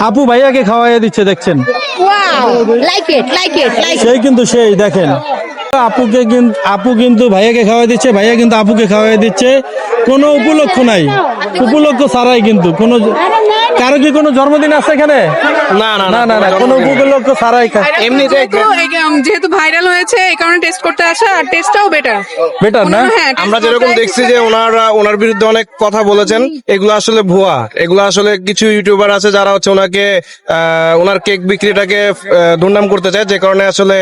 আপু ভাইয়াকে খাওয়াইয়া দিচ্ছে দেখছেন. সেই কিন্তু সেই দেখেন আপুকে কিন্তু আপু কিন্তু ভাইয়াকে খাওয়াই দিচ্ছে ভাইয়া কিন্তু আপুকে খাওয়াই দিচ্ছে। কোনো উপলক্ষ নাই। উপলক্ষ ছাড়াই কিন্তু কোনো কারও কি কোনো জন্মদিন আছে এখানে? না না না না না কোনো উপলক্ষ ছাড়াই এমনিতে যেহেতু ভাইরাল হয়েছে এই কারণে টেস্ট করতে আসা আর টেস্টটাও বেটার বেটার না? হ্যাঁ আমরা যেরকম দেখছি যে ওনারা ওনার বিরুদ্ধে অনেক কথা বলেছেন এগুলো আসলে ভুয়া। এগুলো আসলে কিছু ইউটিউবার আছে যারা হচ্ছে ওনাকে আহ, ওনার কেক বিক্রিটাকে আহ, দুর্নাম করতে চায় যে কারণে আসলে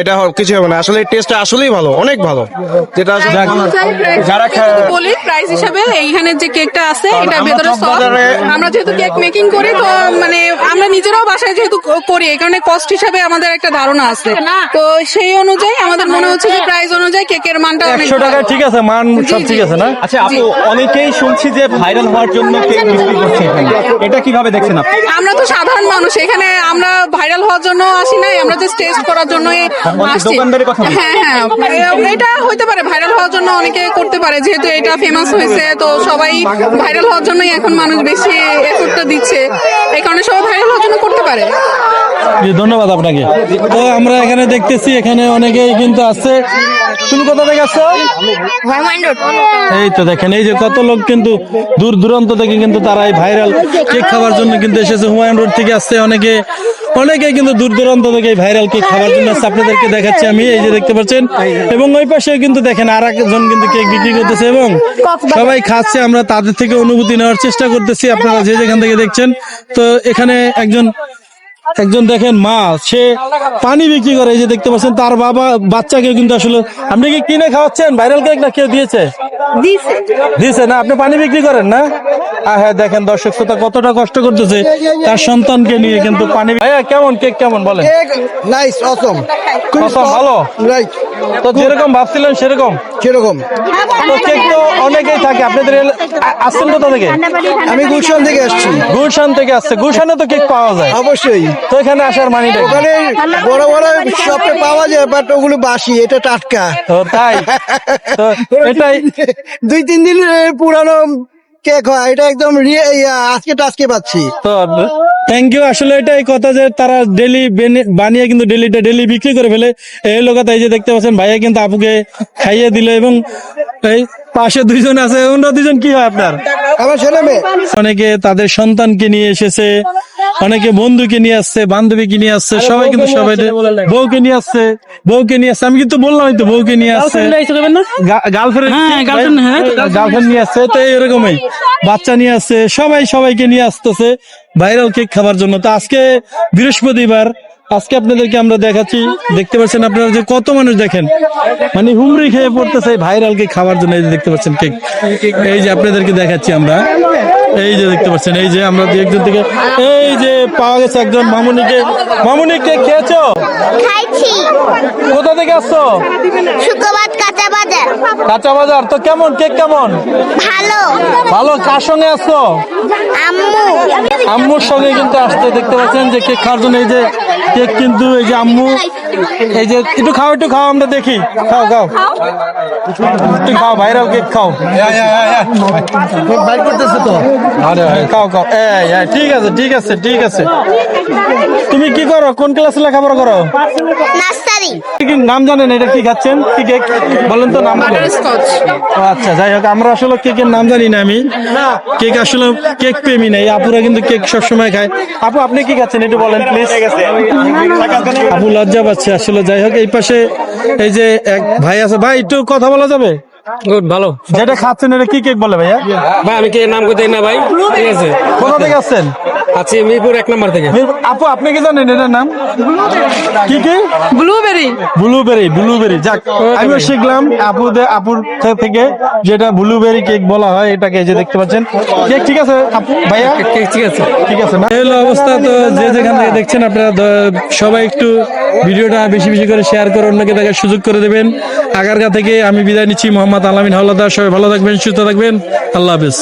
এটা কিছু হবে না। আসলে টেস্টটা আসলেই ভালো অনেক ভালো। যেটা যারা বলি প্রাইস হিসাবে এইখানে যে কেকটা আছে এটা আমরা ভেতরে সফট আমরা যেহেতু কেক মেকিং করি তো মানে আমরা নিজেরাও বাসায় যেহেতু করি এই কারণে কস্ট হিসাবে আমাদের একটা ধারণা আছে। তো সেই অনুযায়ী আমাদের মনে হচ্ছে যে প্রাইস অনুযায়ী কেকের মানটা অনেক একশো টাকা ঠিক আছে মান সব ঠিক আছে না? আচ্ছা আপু অনেকেই শুনছি যে ভাইরাল হওয়ার জন্য কেক বিক্রি করছে এখানে। এটা কীভাবে দেখছেন আপনি? আমরা তো সাধারণ মানুষ এখানে আমরা ভাইরাল হওয়ার জন্য আসি নাই আমরা জাস্ট টেস্ট করার জন্য আসছি। দোকানদারের কথা। হ্যাঁ হ্যাঁ এটা হইতে পারে ভাইরাল হওয়ার জন্য অনেকে করতে পারে যেহেতু এটা ফেমাস হয়েছে তো সবাই ভাইরাল হওয়ার জন্যই এখন মানুষ বেশি এফোর্টটা দিচ্ছে। এই কারণে সবাই ভাইরাল হওয়ার জন্য করতে পারে। ধন্যবাদ আপনাকে। তো আমরা এখানে দেখতেছি এখানে অনেকেই কিন্তু আছে। তুমি কোথা থেকে আসছো? এই তো দেখেন এই যে কত লোক কিন্তু দূর দূরান্ত থেকে কিন্তু তারা এই ভাইরাল কেক খাওয়ার জন্য কিন্তু এসেছে হুমায়ুন রোড থেকে আসছে অনেকে। অনেকে কিন্তু দূর দূরান্ত থেকে ভাইরাল কেক খাওয়ার জন্য আপনাদেরকে দেখাচ্ছি আমি এই যে দেখতে পাচ্ছেন। এবং ওই পাশে কিন্তু দেখেন আর একজন কিন্তু কেক বিক্রি করতেছে এবং সবাই খাচ্ছে আমরা তাদের থেকে অনুভূতি নেওয়ার চেষ্টা করতেছি। আপনারা যে যেখান থেকে দেখছেন তো এখানে একজন একজন দেখেন মা সে পানি বিক্রি করে এই যে দেখতে পাচ্ছেন তার বাবা বাচ্চাকে কিন্তু আসলে আপনি কি কিনে খাওয়াচ্ছেন? ভাইরাল কেক না কেউ দিয়েছে। দিয়েছে না আপনি পানি বিক্রি করেন না? হ্যাঁ দেখেন দর্শক শ্রোতা কতটা কষ্ট করতেছে। তার সন্তানকে নিয়ে কিন্তু পানি ভাইয়া কেমন? কেক কেমন বলেন? নাইস অসম ভালো? রাইট তো যেরকম ভাবছিলেন সেরকম? কীরকম তো কেক তো অনেকেই থাকে আপনাদের আসছেন কোথা থেকে? আমি গুলশান থেকে আসছি। গুলশান থেকে আসছে। গুলশানে তো কেক পাওয়া যায়। অবশ্যই। তো এখানে আসার মানিটা? ওখানে বড় বড় শপে পাওয়া যায় বাট ওগুলো বাসি এটা টাটকা। তো তাই। তো এটাই দুই তিন দিন পুরানো এটা একদম আজকে পাচ্ছি। তো থ্যাংক ইউ আসলে এটাই কথা যে তারা বানিয়ে কিন্তু বিক্রি করে ফেলে। এই লোক এই যে দেখতে পাচ্ছেন, ভাইয়া কিন্তু আপুকে খাইয়ে দিল এবং পাশে দুইজন আছে, অন্য দুজন কি হয় আপনার? আমার ছেলে মেয়ে। অনেকে তাদের সন্তানকে নিয়ে এসেছে অনেকে বন্ধুকে নিয়ে আসছে বান্ধবীকে নিয়ে আসছে সবাই কিন্তু সবাই বউকে নিয়ে আসছে বউকে নিয়ে আসছে। আমি কিন্তু বললাম তো বউকে নিয়ে আসছে। গার্লফ্রেন্ড গার্লফ্রেন্ড নিয়ে আসছে। তো এরকমই। বাচ্চা নিয়ে আসছে সবাই সবাইকে নিয়ে আসতেছে। ভাইরাল কেক খাবার জন্য। তো আজকে বৃহস্পতিবার আজকে আপনাদেরকে আমরা দেখাচ্ছি দেখতে পাচ্ছেন আপনারা যে কত মানুষ দেখেন। মানে হুমড়ি খেয়ে পড়তেছে ভাইরালকে খাওয়ার জন্য এই যে দেখতে পাচ্ছেন কেক। এই যে আপনাদেরকে দেখাচ্ছি আমরা। এই যে দেখতে পাচ্ছেন এই যে আমরা একজন থেকে এই যে পাওয়া গেছে একজন মামুনিকে। মামুনি কেক খেয়েছো? কোথা থেকে আসছো? শুক্রবার কাঁচা বাজার তো কেমন? কেক কেমন? ভালো। ভালো? কার সঙ্গে আসছো? আম্মু। আম্মুর সঙ্গে কিন্তু আসতে দেখতে পাচ্ছেন যে কেক খাওয়ার জন্য এই যে কেক কিন্তু এই যে আম্মু এই যে একটু খাও একটু খাও আমরা দেখি। খাও খাও। একটু খাও ভাইরাল কেক খাও। বাইর করতেছে তো। আরে খাও খাও। এই, এই, ঠিক আছে ঠিক আছে ঠিক আছে। তুমি কি করো? কোন ক্লাসে লেখাপড়া করো? নাম জানেন এটা কি খাচ্ছেন? কি কেক? বলেন তো নাম। ও আচ্ছা যাই হোক আমরা আসলে কেকের নাম জানি না আমি। কেক আসলে কেক প্রেমী নাই আপুরা কিন্তু কেক সবসময় খায়। আপু আপনি কি খাচ্ছেন একটু বলেন প্লিজ আপু লজ্জা পাচ্ছে। আসলে যাই হোক এই পাশে এই যে এক ভাই আছে ভাই একটু কথা বলা যাবে? গুড ভালো। যেটা খাচ্ছেন এটা কি কেক বলে ভাইয়া? ভাই আমি নাম না ভাই? ঠিক আছে। কোথা থেকে আসছেন? আছি মিরপুর এক নম্বর থেকে। আপু আপনি কি জানেন এটার নাম? কি কি? ব্লুবেরি। Blueberry blueberry. যাক আমিও শিখলাম আপুদের আপুর থেকে যেটা ব্লুবেরি কেক বলা হয় এটাকে যে দেখতে পাচ্ছেন। কেক ঠিক আছে ভাইয়া? ঠিক ঠিক আছে। ঠিক আছে না? হলো অবস্থা তো যে যেখান থেকে দেখছেন আপনারা সবাই একটু ভিডিওটা বেশি বেশি করে শেয়ার করে অন্যকে দেখার সুযোগ করে দেবেন। আগারগা থেকে আমি বিদায় নিচ্ছি মোহাম্মদ আলামিন। হাওলাদার সবাই ভালো থাকবেন সুস্থ থাকবেন। আল্লাহ হাফেজ।